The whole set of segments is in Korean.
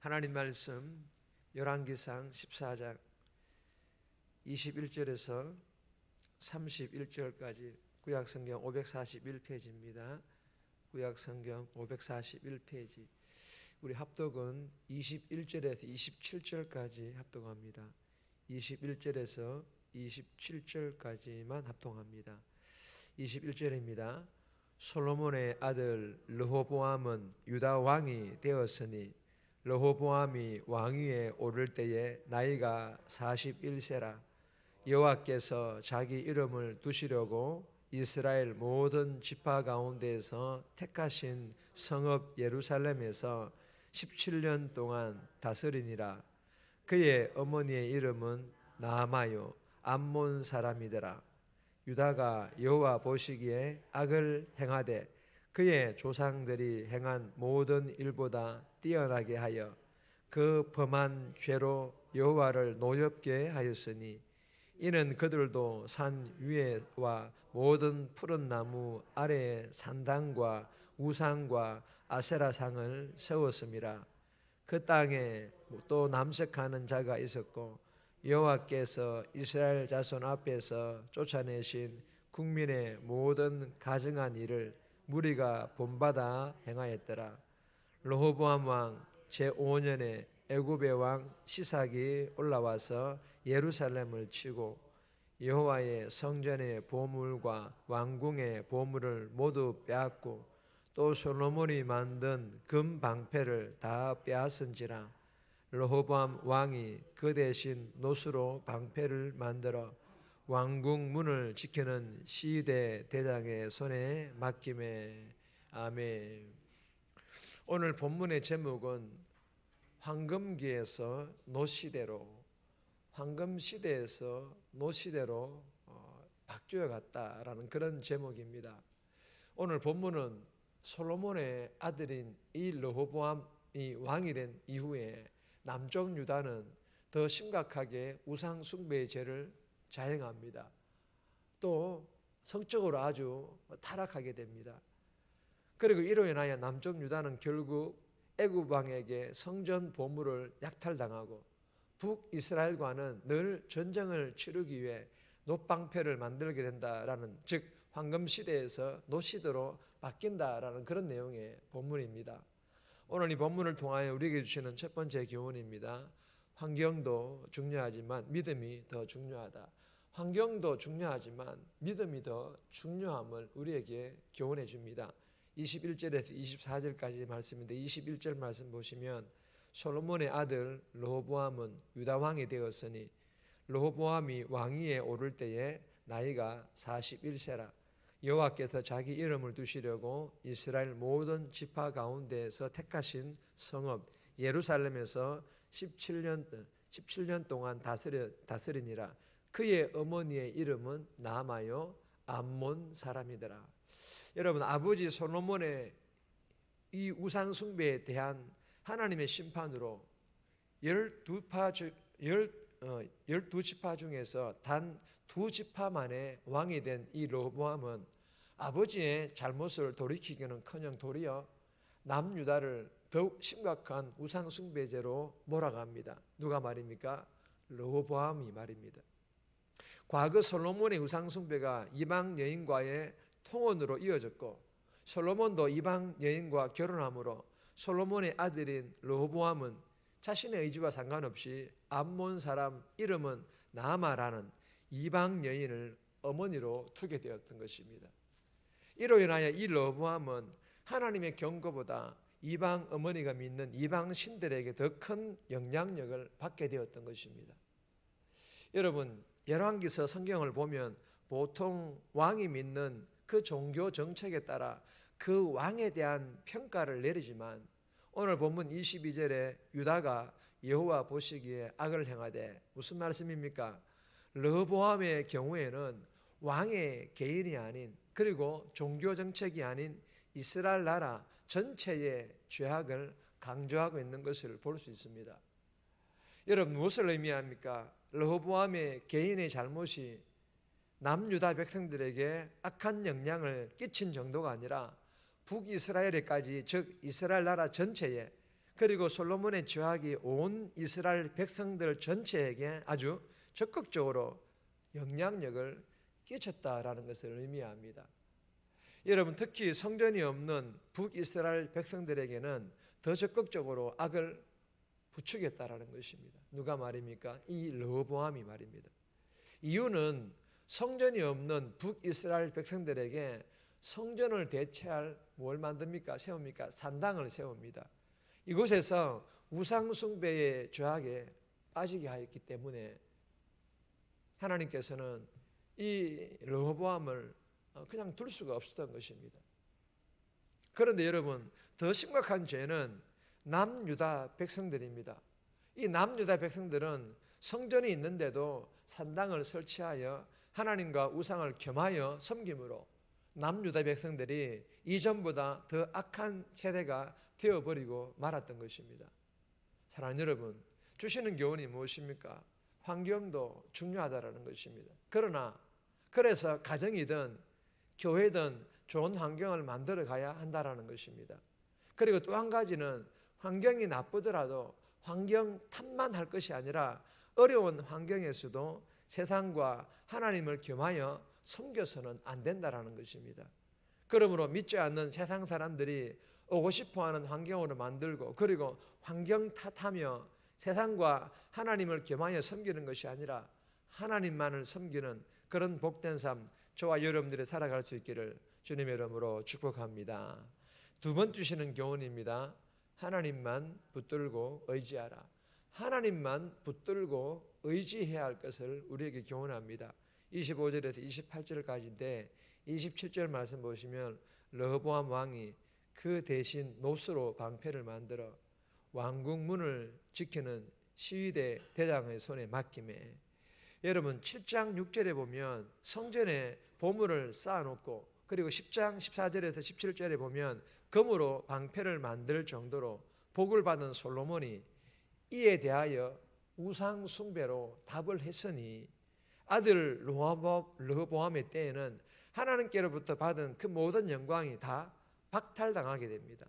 하나님 말씀 열왕기상 14장 21절에서 31절까지 구약 성경 541페이지입니다. 구약 성경 541페이지. 우리 합독은 21절에서 27절까지 합독합니다. 21절에서 27절까지만 합동합니다. 21절입니다. 솔로몬의 아들 르호보암은 유다 왕이 되었으니 르호보암이 왕위에 오를 때에 나이가 41세라. 여호와께서 자기 이름을 두시려고 이스라엘 모든 지파 가운데에서 택하신 성읍 예루살렘에서 17년 동안 다스리니라. 그의 어머니의 이름은 나아마요 암몬 사람이더라. 유다가 여호와 보시기에 악을 행하되 그의 조상들이 행한 모든 일보다 뛰어나게 하여 그 범한 죄로 여호와를 노엽게 하였으니 이는 그들도 산 위에와 모든 푸른 나무 아래에 산당과 우상과 아세라상을 세웠음이라 그 땅에 또 남색하는 자가 있었고 여호와께서 이스라엘 자손 앞에서 쫓아내신 국민의 모든 가증한 일을 무리가 본받아 행하였더라. 로호보암 왕 제5년에 애굽의 왕 시삭이 올라와서 예루살렘을 치고 여호와의 성전의 보물과 왕궁의 보물을 모두 빼앗고 또 솔로몬이 만든 금 방패를 다 빼앗은지라 로호보암 왕이 그 대신 노수로 방패를 만들어 왕궁 문을 지키는 시대 대장의 손에 맡김에 아멘. 오늘 본문의 제목은 황금기에서 노시대로 황금 시대에서 노시대로 어, 바뀌어 갔다라는 그런 제목입니다. 오늘 본문은 솔로몬의 아들인 이 르호보암이 왕이 된 이후에 남쪽 유다는 더 심각하게 우상 숭배의 죄를 자행합니다. 또 성적으로 아주 타락하게 됩니다. 그리고 이로 인하여 남쪽 유다는 결국 애굽 왕에게 성전 보물을 약탈당하고 북 이스라엘과는 늘 전쟁을 치르기 위해 노방패를 만들게 된다라는 즉 황금 시대에서 노시대로 바뀐다라는 그런 내용의 본문입니다. 오늘 이 본문을 통하여 우리에게 주시는 첫 번째 교훈입니다. 환경도 중요하지만 믿음이 더 중요하다. 환경도 중요하지만 믿음이 더 중요함을 우리에게 교훈해 줍니다. 21절에서 24절까지 말씀인데 21절 말씀 보시면 솔로몬의 아들 르호보암은 유다 왕이 되었으니 르호보암이 왕위에 오를 때에 나이가 41세라 여호와께서 자기 이름을 두시려고 이스라엘 모든 지파 가운데에서 택하신 성읍 예루살렘에서 17년 17년 동안 다스려 다스리니라 그의 어머니의 이름은 나마요 암몬 사람이더라. 여러분 아버지 솔로몬의 이 우상 숭배에 대한 하나님의 심판으로 열두 파 열, 어, 열두 지파 중에서 단 두 지파만의 왕이 된 이 로보암은 아버지의 잘못을 돌이키기는커녕 도리어 남유다를 더욱 심각한 우상 숭배제로 몰아갑니다. 누가 말입니까? 로보암이 말입니다. 과거 솔로몬의 우상 숭배가 이방 여인과의 통혼으로 이어졌고 솔로몬도 이방 여인과 결혼함으로 솔로몬의 아들인 르호보암은 자신의 의지와 상관없이 암몬 사람 이름은 나마라는 이방 여인을 어머니로 두게 되었던 것입니다. 이로 인하여 이 르호보암은 하나님의 경고보다 이방 어머니가 믿는 이방 신들에게 더 큰 영향력을 받게 되었던 것입니다. 여러분 열왕기서 성경을 보면 보통 왕이 믿는 그 종교 정책에 따라 그 왕에 대한 평가를 내리지만 오늘 본문 22절에 유다가 여호와 보시기에 악을 행하되 무슨 말씀입니까? 르보암의 경우에는 왕의 개인이 아닌 그리고 종교 정책이 아닌 이스라엘 나라 전체의 죄악을 강조하고 있는 것을 볼 수 있습니다. 여러분 무엇을 의미합니까? 르호보암의 개인의 잘못이 남유다 백성들에게 악한 영향을 끼친 정도가 아니라 북이스라엘에까지 즉 이스라엘 나라 전체에 그리고 솔로몬의 죄악이 온 이스라엘 백성들 전체에게 아주 적극적으로 영향력을 끼쳤다라는 것을 의미합니다. 여러분 특히 성전이 없는 북이스라엘 백성들에게는 더 적극적으로 악을 부추겼다라는 것입니다. 누가 말입니까? 이 르호보암이 말입니다. 이유는 성전이 없는 북이스라엘 백성들에게 성전을 대체할 뭘 만듭니까? 세웁니까? 산당을 세웁니다. 이곳에서 우상 숭배의 죄악에 빠지게 하였기 때문에 하나님께서는 이 르호보암을 어, 그냥 둘 수가 없었던 것입니다. 그런데 여러분 더 심각한 죄는 남유다 백성들입니다. 이 남유다 백성들은 성전이 있는데도 산당을 설치하여 하나님과 우상을 겸하여 섬김으로 남유다 백성들이 이전보다 더 악한 세대가 되어버리고 말았던 것입니다. 사랑하는 여러분, 주시는 교훈이 무엇입니까? 환경도 중요하다라는 것입니다. 그러나 그래서 가정이든 교회든 좋은 환경을 만들어 가야 한다라는 것입니다. 그리고 또 한 가지는 환경이 나쁘더라도 환경 탓만 할 것이 아니라 어려운 환경에서도 세상과 하나님을 겸하여 섬겨서는 안 된다라는 것입니다. 그러므로 믿지 않는 세상 사람들이 오고 싶어 하는 환경으로 만들고 그리고 환경 탓하며 세상과 하나님을 겸하여 섬기는 것이 아니라 하나님만을 섬기는 그런 복된 삶 저와 여러분들이 살아갈 수 있기를 주님의 이름으로 축복합니다. 두 번 주시는 교훈입니다. 하나님만 붙들고 의지하라. 하나님만 붙들고 의지해야 할 것을 우리에게 교훈합니다. 25절에서 28절까지인데 27절 말씀 보시면 러보암 왕이 그 대신 노스로 방패를 만들어 왕궁 문을 지키는 시위대 대장의 손에 맡김에 여러분 7장 6절에 보면 성전에 보물을 쌓아놓고 그리고 10장 14절에서 17절에 보면 금으로 방패를 만들 정도로 복을 받은 솔로몬이 이에 대하여 우상 숭배로 답을 했으니 아들 르호보암의 때에는 하나님께로부터 받은 그 모든 영광이 다 박탈당하게 됩니다.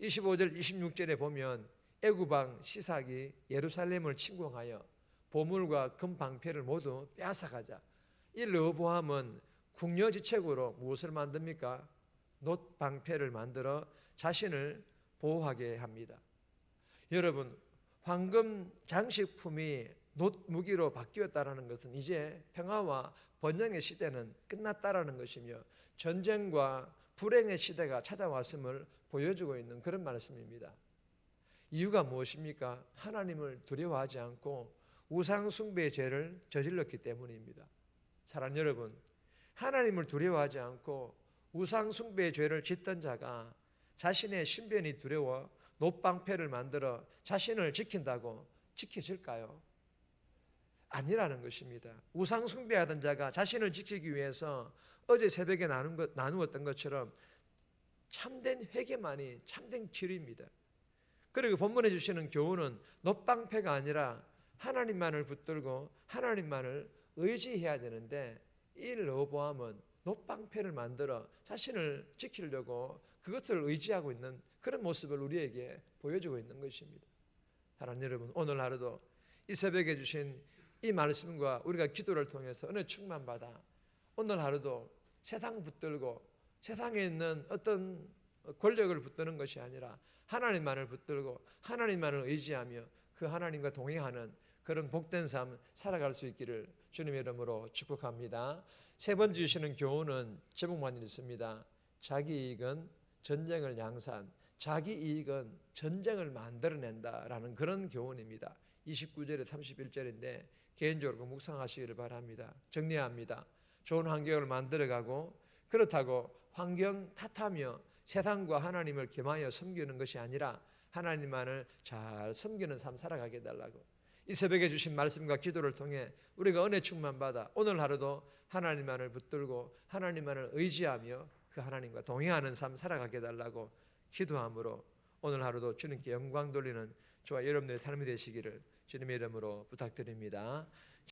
25절 26절에 보면 애구방 시삭이 예루살렘을 침공하여 보물과 금 방패를 모두 빼앗아가자. 이 르호보암은 궁여지책으로 무엇을 만듭니까? 놋 방패를 만들어 자신을 보호하게 합니다. 여러분 황금 장식품이 놋 무기로 바뀌었다라는 것은 이제 평화와 번영의 시대는 끝났다라는 것이며 전쟁과 불행의 시대가 찾아왔음을 보여주고 있는 그런 말씀입니다. 이유가 무엇입니까? 하나님을 두려워하지 않고 우상 숭배의 죄를 저질렀기 때문입니다. 사랑 여러분, 하나님을 두려워하지 않고 우상 숭배의 죄를 짓던 자가 자신의 신변이 두려워 노방패를 만들어 자신을 지킨다고 지켜질까요? 아니라는 것입니다. 우상 숭배하던 자가 자신을 지키기 위해서 어제 새벽에 나누었던 것처럼 참된 회개만이 참된 길입니다. 그리고 본문에 주시는 교훈은 노방패가 아니라 하나님만을 붙들고 하나님만을 의지해야 되는데 이 러보암은 노방패를 만들어 자신을 지키려고 그것을 의지하고 있는 그런 모습을 우리에게 보여주고 있는 것입니다. 사랑하는 여러분, 오늘 하루도 이 새벽에 주신 이 말씀과 우리가 기도를 통해서 은혜 충만 받아 오늘 하루도 세상 붙들고 세상에 있는 어떤 권력을 붙드는 것이 아니라 하나님만을 붙들고 하나님만을 의지하며 그 하나님과 동행하는 그런 복된 삶 살아갈 수 있기를 주님의 이름으로 축복합니다. 세 번째 주시는 교훈은 제목만 있습니다. 자기 이익은 전쟁을 양산, 자기 이익은 전쟁을 만들어낸다라는 그런 교훈입니다. 29절에 31절인데 개인적으로 묵상하시기를 바랍니다. 정리합니다. 좋은 환경을 만들어가고 그렇다고 환경 탓하며 세상과 하나님을 겸하여 섬기는 것이 아니라 하나님만을 잘 섬기는 삶 살아가게 해달라고 이 새벽에 주신 말씀과 기도를 통해 우리가 은혜 충만 받아 오늘 하루도 하나님만을 붙들고 하나님만을 의지하며 그 하나님과 동행하는 삶 살아가게 해달라고 기도함으로 오늘 하루도 주님께 영광 돌리는 저와 여러분들의 삶이 되시기를 주님의 이름으로 부탁드립니다.